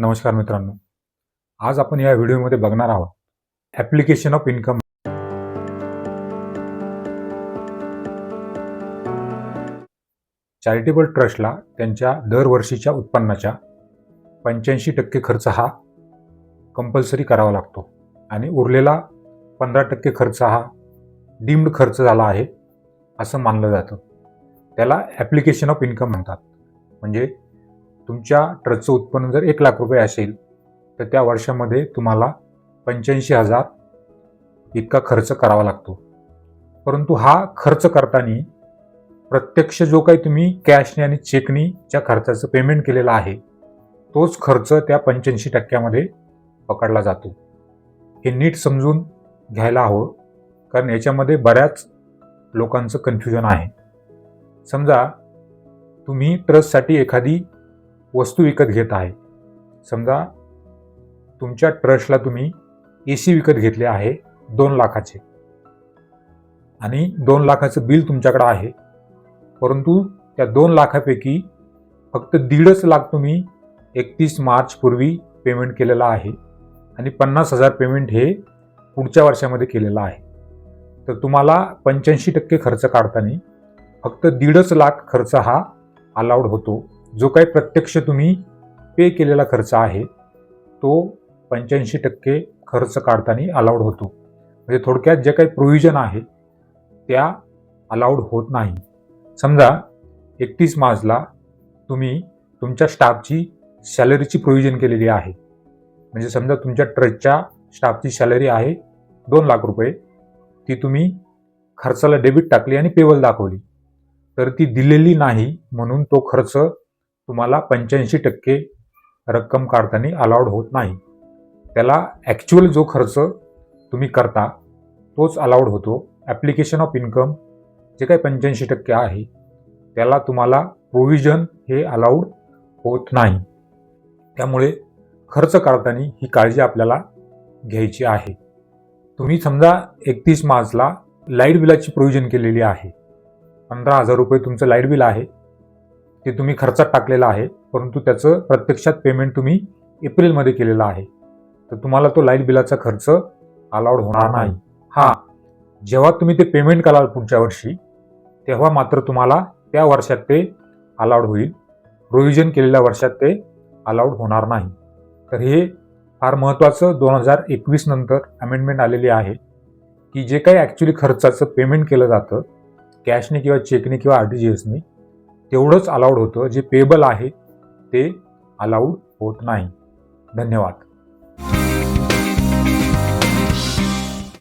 नमस्कार मित्रांनो. आज आपण या व्हिडिओमध्ये बघणार आहोत ॲप्लिकेशन ऑफ इन्कम चॅरिटेबल ट्रस्टला त्यांच्या दरवर्षीच्या उत्पन्नाच्या पंच्याऐंशी टक्के खर्च हा कंपल्सरी करावा लागतो. आणि उरलेला पंधरा टक्के खर्च हा डीम्ड खर्च झाला आहे असं मानलं जातं. त्याला ॲप्लिकेशन ऑफ इन्कम म्हणतात. म्हणजे तुमच्या ट्रस्टचं उत्पन्न जर एक लाख रुपये असेल तर त्या वर्षामध्ये तुम्हाला पंच्याऐंशी हजार इतका खर्च करावा लागतो. परंतु हा खर्च करताना प्रत्यक्ष जो काही तुम्ही कॅशने आणि चेकनीच्या खर्चाचं पेमेंट केलेलं आहे तोच खर्च त्या पंच्याऐंशी टक्क्यामध्ये पकडला जातो. हे नीट समजून घ्यायला हवं कारण याच्यामध्ये बऱ्याच लोकांचं कन्फ्युजन आहे. समजा तुम्ही ट्रस्टसाठी एखादी वस्तू विकत घेत आहे. समजा तुमच्या ट्रस्टला तुम्ही ए सी विकत घेतले आहे दोन लाखाचे. आणि दोन लाखाचं बिल तुमच्याकडं आहे. परंतु त्या दोन लाखापैकी फक्त दीडच लाख तुम्ही एकतीस मार्चपूर्वी पेमेंट केलेलं आहे. आणि पन्नास हजार पेमेंट हे पुढच्या वर्षामध्ये केलेलं आहे. तर तुम्हाला पंच्याऐंशी टक्के खर्च काढताना फक्त दीडच लाख खर्च हा अलाउड होतो. जो काही प्रत्यक्ष तुम्ही पे केलेला खर्च आहे तो पंच्याऐंशी टक्के खर्च काढताना अलाउड होतो. म्हणजे थोडक्यात जे काही प्रोव्हिजन आहे त्या अलाउड होत नाही. समजा एकतीस मार्चला तुम्ही तुमच्या स्टाफची सॅलरीची प्रोव्हिजन केलेली आहे. म्हणजे समजा तुमच्या ट्रस्टच्या स्टाफची सॅलरी आहे दोन लाख रुपये ती तुम्ही खर्चाला डेबिट टाकली आणि पेवल दाखवली. तर ती दिलेली नाही म्हणून तो खर्च तुम्हाला पंच्याऐंशी टक्के रक्कम काढताना अलाउड होत नाही. त्याला ॲक्च्युअल जो खर्च तुम्ही करता तोच अलाउड होतो. ॲप्लिकेशन ऑफ इन्कम जे काही पंच्याऐंशी टक्के आहे त्याला तुम्हाला प्रोव्हिजन हे अलाउड होत नाही. त्यामुळे खर्च काढताना ही काळजी आपल्याला घ्यायची आहे. तुम्ही समजा एकतीस मार्चला लाइट बिलाची प्रोव्हिजन केलेली आहे. पंधरा हजार रुपये तुमचं लाइट बिल आहे. ते तुम्ही खर्चात टाकलेलं आहे परंतु त्याचं प्रत्यक्षात पेमेंट तुम्ही एप्रिलमध्ये केलेलं आहे. तर तुम्हाला तो लाइट बिलाचा खर्च अलाउड होणार नाही. हा. जेव्हा तुम्ही ते पेमेंट कराल पुढच्या वर्षी तेव्हा मात्र तुम्हाला त्या वर्षात ते अलाउड होईल. प्रोव्हिजन केलेल्या वर्षात ते अलाउड होणार नाही. तर हे फार महत्त्वाचं दोन हजार एकवीस नंतर अमेंडमेंट आलेली आहे की जे काही ॲक्च्युली खर्चाचं पेमेंट केलं जातं कॅशने किंवा चेकने किंवा आर टी जी एसने तेवढंच अलाउड होतं. जे पेबल आहे ते अलाउड होत नाही. धन्यवाद.